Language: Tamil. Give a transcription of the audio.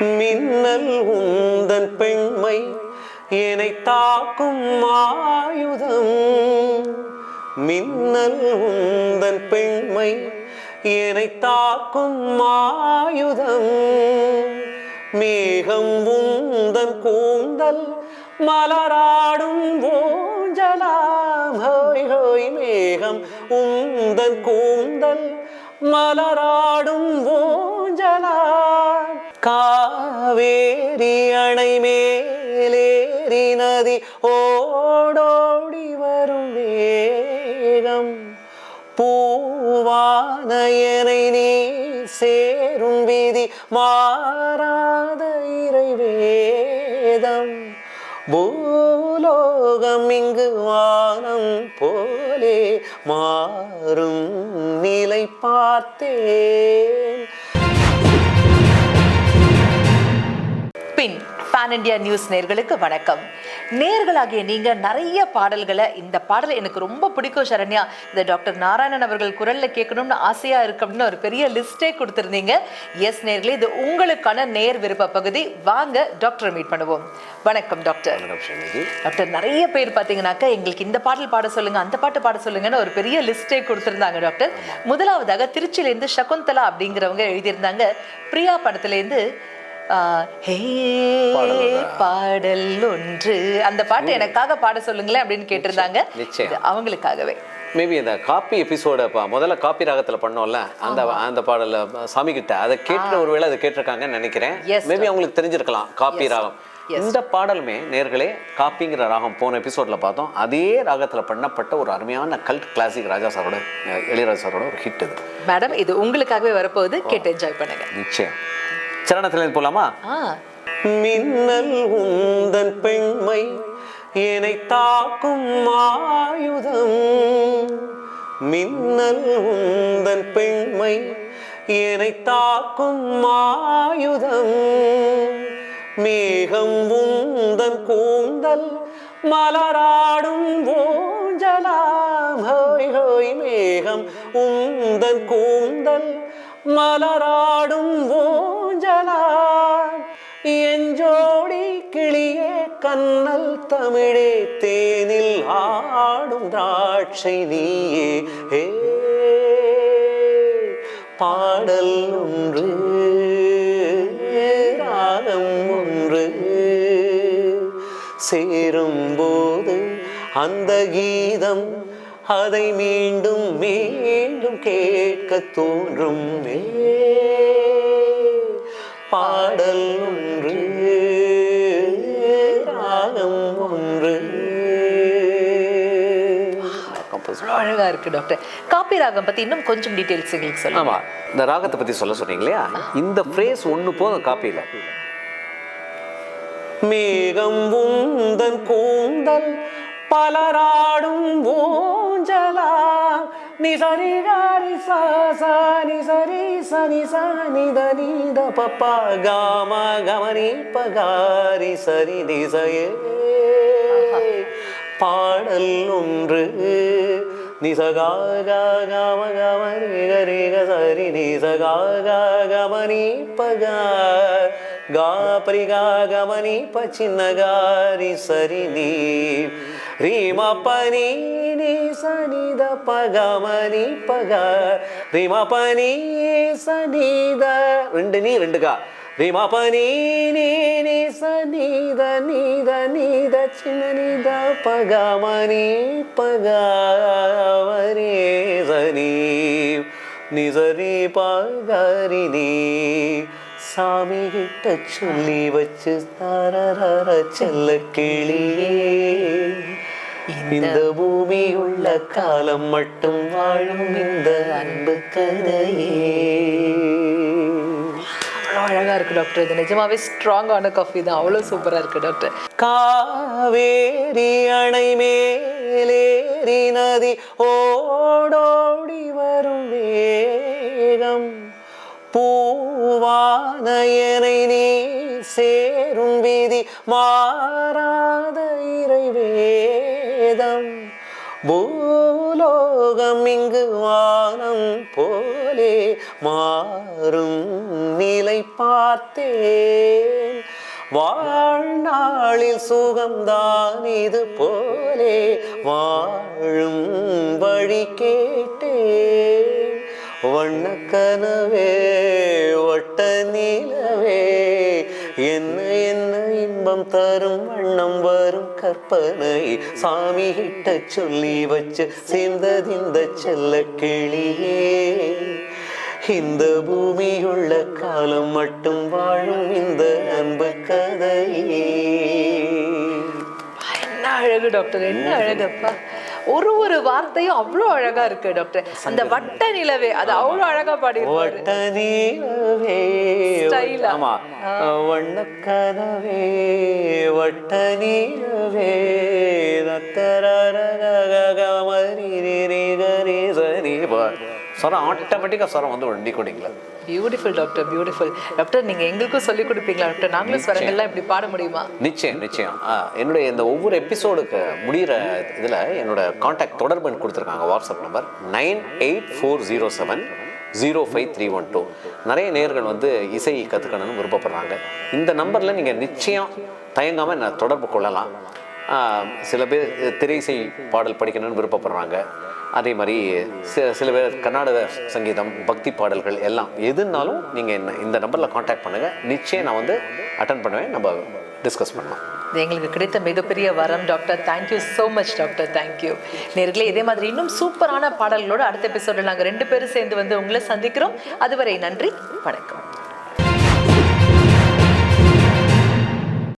மின்னல் உந்தன் பெண்மை என்னை தாக்கும் ஆயுதம். மின்னல் உந்தன் பெண்மை என்னை தாக்கும் ஆயுதம். மேகம் உந்தன் கூந்தல் மலராடும் ஊஞ்சலாம் ஹோய் ஹோய் மேகம் உந்தன் கூந்தல் மலராடும் ஊஞ்சலாம் காவேரி அணை மேலேறி நதி ஓடோடி வரும் வேகம். பூவானையனை நீ சேரும் விதி மாறாத இறைவேதம். பூலோகம் இங்கு வானம் போலே மாறும் நிலை பார்த்தேன். பின் பேன் இண்டியா நியூஸ் நேர்களுக்கு வணக்கம். நேர்களாகிய நீங்க நிறைய பாடல்களை இந்த பாடல் எனக்கு ரொம்ப பிடிக்கும் சரண்யா. இந்த டாக்டர் நாராயணன் அவர்கள் குரல்ல கேட்கணும்னு ஆசையா இருக்கு அப்படின்னு ஒரு பெரிய லிஸ்டே கொடுத்துருந்தீங்க. எஸ் நேர்களே இது உங்களுக்கான நேர் விருப்ப பகுதி. வாங்க டாக்டரை மீட் பண்ணுவோம். வணக்கம் டாக்டர். டாக்டர் நிறைய பேர் பார்த்தீங்கன்னாக்கா எங்களுக்கு இந்த பாடல் பாட சொல்லுங்க அந்த பாட்டு பாட சொல்லுங்கன்னு ஒரு பெரிய லிஸ்டே கொடுத்திருந்தாங்க டாக்டர். முதலாவதாக திருச்சியிலேருந்து சகுந்தலா அப்படிங்கிறவங்க எழுதியிருந்தாங்க. பிரியா படத்துலேருந்து ஹே பாடல் ஒன்று? அந்த பாட்டு எனக்காக பாட சொல்லுங்களேன் அப்படின்னு கேட்டிருந்தாங்க. அவங்களுக்காகவே. மேபி இந்த காப்பி எபிசோட முதல்ல காப்பி ராகத்துல பண்ணோம்ல அந்த அந்த பாடல சாமி கிட்ட அதை கேட்டு ஒருவேளை அதை கேட்டிருக்காங்கன்னு நினைக்கிறேன். மேபி அவங்களுக்கு தெரிஞ்சிருக்கலாம் காப்பி ராகம். இந்த பாடலுமே நேர்களே காப்பிங்கிற ராகம் போன எபிசோட்ல பார்த்தோம். அதே ராகத்துல பண்ணப்பட்ட ஒரு அருமையான கல்ட் கிளாசிக் ராஜா சாரோட இளையராஜா சாரோட ஒரு ஹிட் இது. மேடம் இது உங்களுக்காகவே வரப்போகுது. கேட்டு என்ஜாய் பண்ணுங்க. நிச்சயம். சரணத்துல போலாமா? மின்னல் உந்தன் பெண்மை என்னை தாக்கும் ஆயுதம். மின்னல் உந்தன் பெண்மை என்னை தாக்கும் ஆயுதம். மேகம் உந்தன் கூந்தல் மலராடும் ஊஞ்சலாம். ஹோய் ஹோய் மேகம் உந்தன் கூந்தல் மலராடும் ஊஞ்சலாம் கண்ணல் தமிழே தேனில் ஆடும் திராட்சை நீயே. ஹே பாடல் ஒன்று ராகம் ஒன்று. சேரும் போது அந்த கீதம் அதை மீண்டும் மீண்டும் கேட்க தோன்றும். மே பாடல் அவ்வளோ அழகா இருக்கு டாக்டர் காப்பி ராகம் பத்தி இன்னும் கொஞ்சம் டீடைல்ஸ் எங்களுக்கு சொல்லுங்க. ஆமா இந்த ராகத்தை பத்தி சொல்ல சொன்னீங்க இல்லையா? இந்த ஃப்ரேஸ் ஒண்ணு போதும் காப்பியில. மேகம் உந்தன் கூந்தல் பலராடும் ஊஞ்சலா நிசரி காரி சா சா நிசரி சனி சா நித நீத பப்பா காம கமனி பகாரி சரி நிசையே பாடல் ஒன்று நிசகா கா கம கம ரேக ரேக சரி நிசகா கா கமனி பகா கா பரி கா கமனி பச்சின்னகாரி சரி நீ ரீம பனி நீ சனித பகமனி பக ரீம பனி சனித ரெண்டு நீ ரெண்டு கா ரீமா பனி நீ நீ சனித நீத நீத சின்ன நீத பகமணி பகவரே சனி நிசரி பகரி சாமி கிட்ட சொல்லி வச்சு தரர செல்ல கிளியே இந்த பூமி உள்ள காலம் மட்டும் வாழும் இந்த அன்பு கதையே சூப்பராக இருக்குது டாக்டர் இது நிஜமாவே ஸ்ட்ராங்கான காஃபி தான். அவ்வளோ சூப்பராக இருக்கு டாக்டர் காவேரி அணை மேலேறி நதி ஓடோடி வரும். லோகம் இங்கு வானம் போலே மாறும் நிலை பார்த்தேன். வாழ்நாளில் சுகம்தான் இது போலே வாழும் வழி கேட்டேன். வண்ணக்கனவே ஒட்ட நிலவே என்ன என்ன இன்பம் தரும் வண்ணம் வரும் கற்பனை சாமி கிட்ட சொல்லி வச்சு சேர்ந்ததிந்த செல்ல கிளியே. இந்த பூமியுள்ள காலம் மட்டும் வாழும் இந்த அன்பு கதையே. என்ன அழகு டாக்டர் என்ன அழகப்பா. ஒரு ஒரு வார்த்தையும் அவ்வளோ அழகா இருக்கு டாக்டர் அந்த வட்ட நிலவே அது அவ்வளோ அழகா பாடியிருப்பாரு. வட்ட நீலவே. ஆமா. வண்ணக்கனவே வட்ட நீலவே சொரம் ஆட்டோமேட்டிக்காக சொரம் வந்து வண்டி கொடிங்களா பியூட்டிஃபுல் டாக்டர் பியூட்டிஃபுல் டாக்டர் நீங்க எங்களுக்கும் சொல்லி கொடுப்பீங்களா டாக்டர் நாங்களும் ஸ்வரங்கள்லாம் இப்படி பாட முடியுமா? நிச்சயம் நிச்சயம். என்னுடைய இந்த ஒவ்வொரு எபிசோடுக்கு முடிகிற இதில் என்னோட காண்டாக்ட் தொடர்பு எண் கொடுத்துருக்காங்க WhatsApp number nine eight four zero seven zero five three one two. நிறைய நேர்கள் வந்து இசை கற்றுக்கணும்னு விருப்பப்படுறாங்க. இந்த நம்பரில் நீங்கள் நிச்சயம் தயங்காமல் என்னை தொடர்பு கொள்ளலாம். சில பேர் திரை இசை பாடல் படிக்கணும்னு விருப்பப்படுறாங்க. அதே மாதிரி சில பேர் கர்நாடக சங்கீதம் பக்தி பாடல்கள் எல்லாம் எதுனாலும் நீங்கள் என்ன இந்த நம்பரில் காண்டாக்ட் பண்ணுங்கள் நிச்சயம் நான் வந்து அட்டன் பண்ணுவேன். நம்ம டிஸ்கஸ் பண்ணலாம். இது எங்களுக்கு கிடைத்த மிகப்பெரிய வரம். Doctor thank you so much doctor thank you நேர்களே இதே மாதிரி இன்னும் சூப்பரான பாடல்களோடு அடுத்த எபிசோடில் நாங்கள் ரெண்டு பேரும் சேர்ந்து வந்து உங்களை சந்திக்கிறோம். அதுவரை நன்றி வணக்கம்.